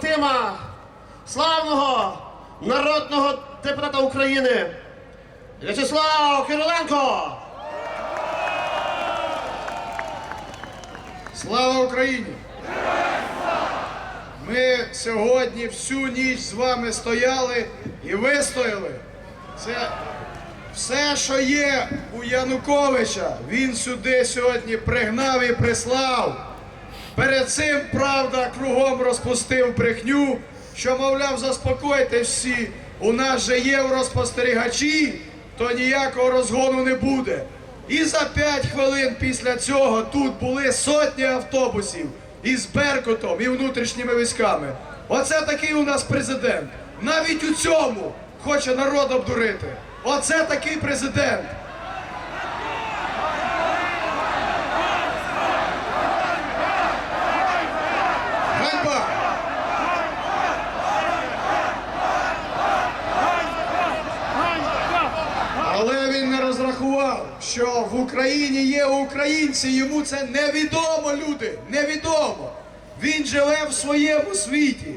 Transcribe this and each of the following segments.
побратима, славного народного депутата України В'ячеслава Кириленко. Слава Україні! Ми сьогодні всю ніч з вами стояли і вистояли. Це все, що є у Януковича, він сюди сьогодні пригнав і прислав. Перед цим, правда, кругом розпустив брехню, що, мовляв, заспокойте всі, у нас же євроспостерігачі, то ніякого розгону не буде. І за 5 хвилин після цього тут були сотні автобусів із Беркутом і внутрішніми військами. Оце такий у нас президент. Навіть у цьому хоче народ обдурити. Оце такий президент. Ганьба! Але він не розрахував, що в Україні є українці, йому це невідомо, люди, невідомо. Він живе в своєму світі,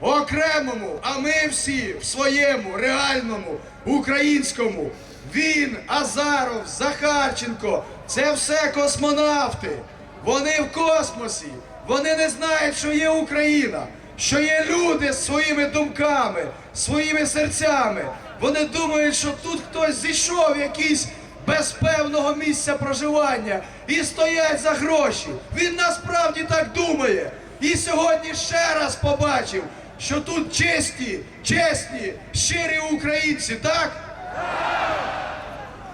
окремому, а ми всі в своєму, реальному, українському. Він, Азаров, Захарченко це все космонавти. Вони в космосі. Вони не знають, що є Україна, що є люди з своїми думками, своїми серцями. Вони думають, що тут хтось зійшов якийсь без певного місця проживання і стоять за гроші. Він насправді так думає. І сьогодні ще раз побачив, що тут чесні, чесні, щирі українці, так?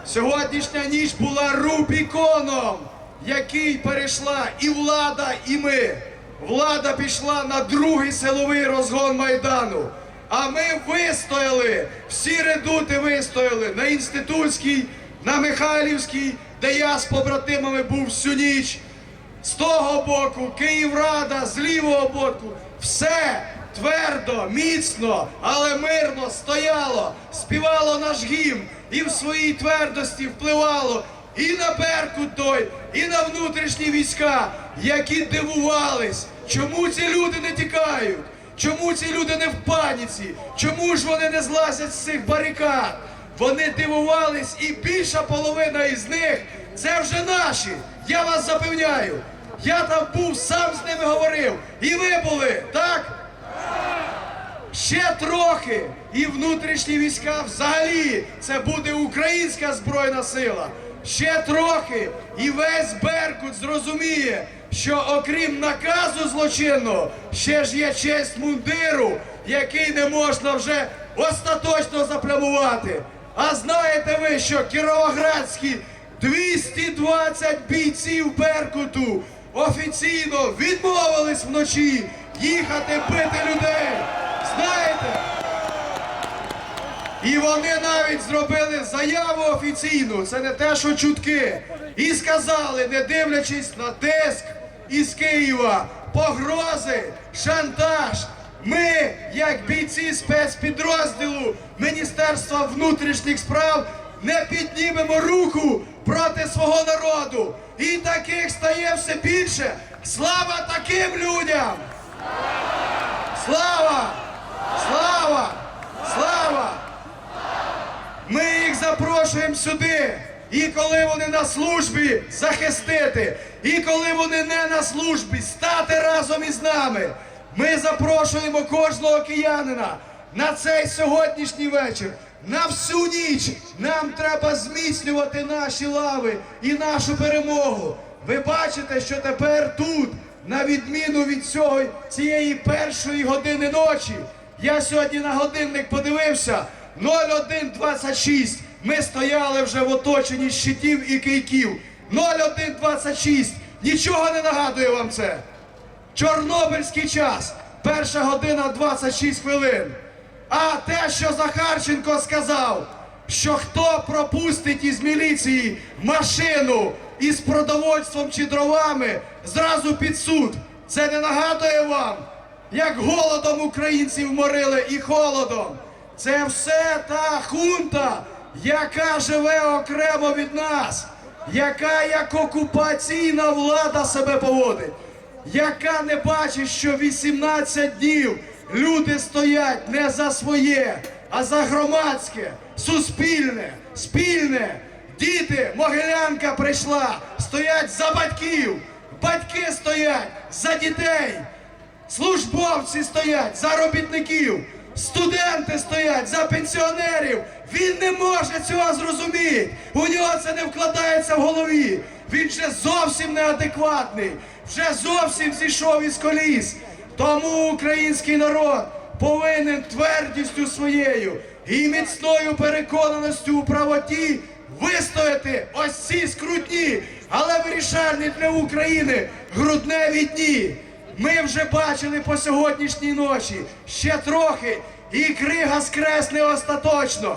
Сьогоднішня ніч була Рубіконом, який перейшла і влада, і ми. Влада пішла на другий силовий розгон Майдану. А ми вистояли, всі редути вистояли на Інститутській, на Михайлівській, де я з побратимами був всю ніч. З того боку, Київрада, з лівого боку, все твердо, міцно, але мирно стояло, співало наш гімн і в своїй твердості впливало і на Беркут той, і на внутрішні війська, які дивувались, чому ці люди не тікають, чому ці люди не в паніці, чому ж вони не злазять з цих барикад. Вони дивувались, і більша половина із них це вже наші. Я вас запевняю. Я там був, сам з ними говорив. І ви були, так? Ще трохи, і внутрішні війська взагалі це буде українська збройна сила. Ще трохи, і весь Беркут зрозуміє, що окрім наказу злочинного, ще ж є честь мундиру, який не можна вже остаточно заплямувати. А знаєте ви, що кіровоградські 220 бійців Беркуту офіційно відмовились вночі їхати бити людей. Знаєте? І вони навіть зробили заяву офіційну, це не те, що чутки. І сказали, не дивлячись на тиск із Києва, погрози, шантаж. Ми, як бійці спецпідрозділу Міністерства внутрішніх справ, не піднімемо руку проти свого народу. І таких стає все більше. Слава таким людям! Слава! Слава! Слава! Ми їх запрошуємо сюди. І коли вони на службі захистити, і коли вони не на службі, стати разом із нами. Ми запрошуємо кожного киянина на цей сьогоднішній вечір, на всю ніч. Нам треба зміцнювати наші лави і нашу перемогу. Ви бачите, що тепер тут, на відміну від цього цієї першої години ночі, я сьогодні на годинник подивився. 0126. Ми стояли вже в оточенні щитів і кийків. 0126. Нічого не нагадує вам це. Чорнобильський час. Перша година 26 хвилин. А те, що Захарченко сказав, що хто пропустить із міліції машину із продовольством чи дровами зразу під суд. Це не нагадує вам, як голодом українців морили і холодом. Це все та хунта, яка живе окремо від нас, яка як окупаційна влада себе поводить. Яка не бачить, що 18 днів люди стоять не за своє, а за громадське, суспільне, спільне. Діти, Могилянка прийшла, стоять за батьків, батьки стоять за дітей. Службовці стоять за робітників, студенти стоять за пенсіонерів. Він не може цього зрозуміти. У нього це не вкладається в голові. Він вже зовсім неадекватний, вже зовсім зійшов із коліс. Тому український народ повинен твердістю своєю і міцною переконаністю у правоті вистояти ось ці скрутні, але вирішальні для України грудневі дні. Ми вже бачили по сьогоднішній ночі ще трохи, і крига скресне остаточно.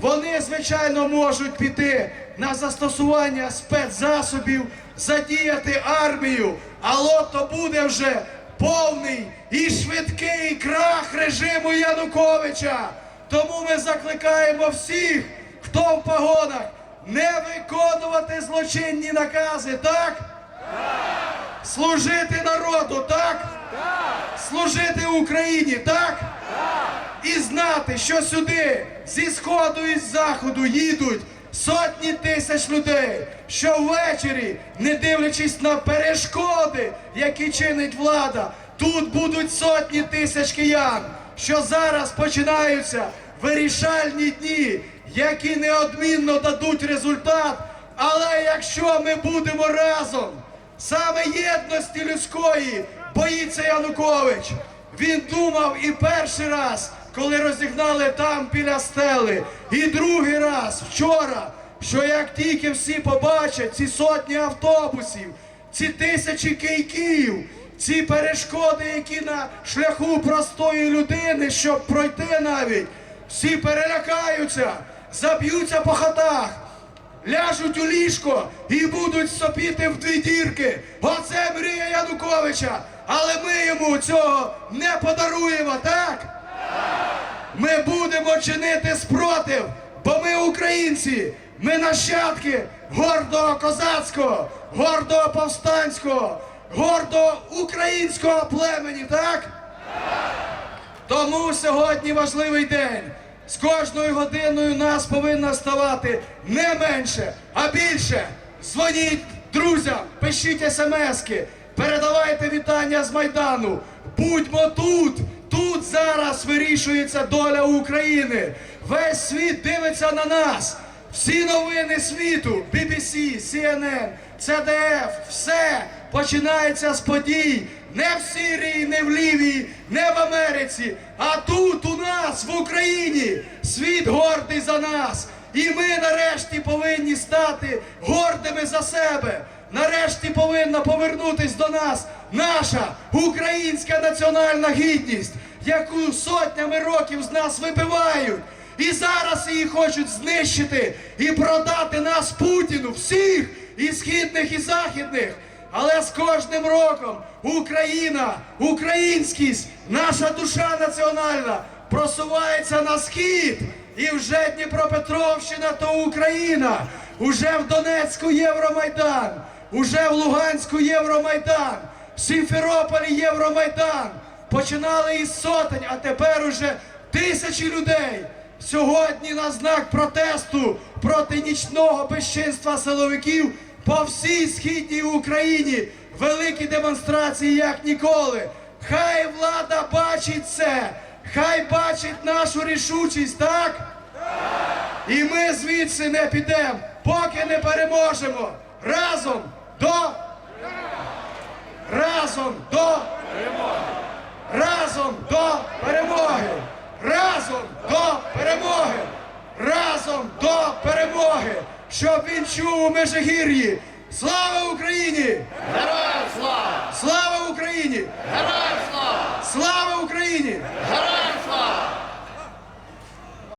Вони, звичайно, можуть піти на застосування спецзасобів, задіяти армію, але то буде вже повний і швидкий крах режиму Януковича. Тому ми закликаємо всіх, хто в погонах, не виконувати злочинні накази, так? Служити народу, так? Служити Україні, так? І знати, що сюди зі сходу і з заходу їдуть сотні тисяч людей, що ввечері, не дивлячись на перешкоди, які чинить влада, тут будуть сотні тисяч киян, що зараз починаються вирішальні дні, які неодмінно дадуть результат. Але якщо ми будемо разом, Саме єдності людської боїться Янукович. Він думав і перший раз, коли розігнали там біля стели, і другий раз вчора, що як тільки всі побачать ці сотні автобусів, ці тисячі кийків, ці перешкоди, які на шляху простої людини, щоб пройти навіть, всі перелякаються, заб'ються по хатах ляжуть у ліжко і будуть сопіти в дві дірки. Оце мрія Януковича. Але ми йому цього не подаруємо, так? Ми будемо чинити спротив, бо ми українці, ми нащадки гордого козацького, гордого повстанського, гордого українського племені, так? Тому сьогодні важливий день. З кожною годиною нас повинно ставати не менше, а більше. Дзвоніть друзям, пишіть смски, передавайте вітання з Майдану. Будьмо тут. Тут зараз вирішується доля України. Весь світ дивиться на нас. Всі новини світу, BBC, CNN, CDF, все починається з подій. Не в Сирії, не в Лівії, не в Америці, а тут у нас, в Україні, світ гордий за нас. І ми нарешті повинні стати гордими за себе. Нарешті повинна повернутись до нас наша українська національна гідність, яку сотнями років з нас вибивають. І зараз її хочуть знищити і продати нас Путіну, всіх і східних, і західних. Але з кожним роком Україна, українськість, наша душа національна просувається на схід. І вже Дніпропетровщина то Україна, уже в Донецьку Євромайдан, уже в Луганську Євромайдан, в Сімферополі Євромайдан. Починали із сотень, а тепер уже тисячі людей. Сьогодні на знак протесту проти нічного безчинства силовиків по всій східній Україні великі демонстрації як ніколи. Хай влада бачить це, хай бачить нашу рішучість, так? І ми звідси не підемо, поки не переможемо. Разом до разом до Разом до перемоги! Разом до перемоги! Разом до перемоги! Щоб він чув у межигір'ї! Слава Україні! Героям слава! Слава Україні! Героям слава! Слава Україні! Героям!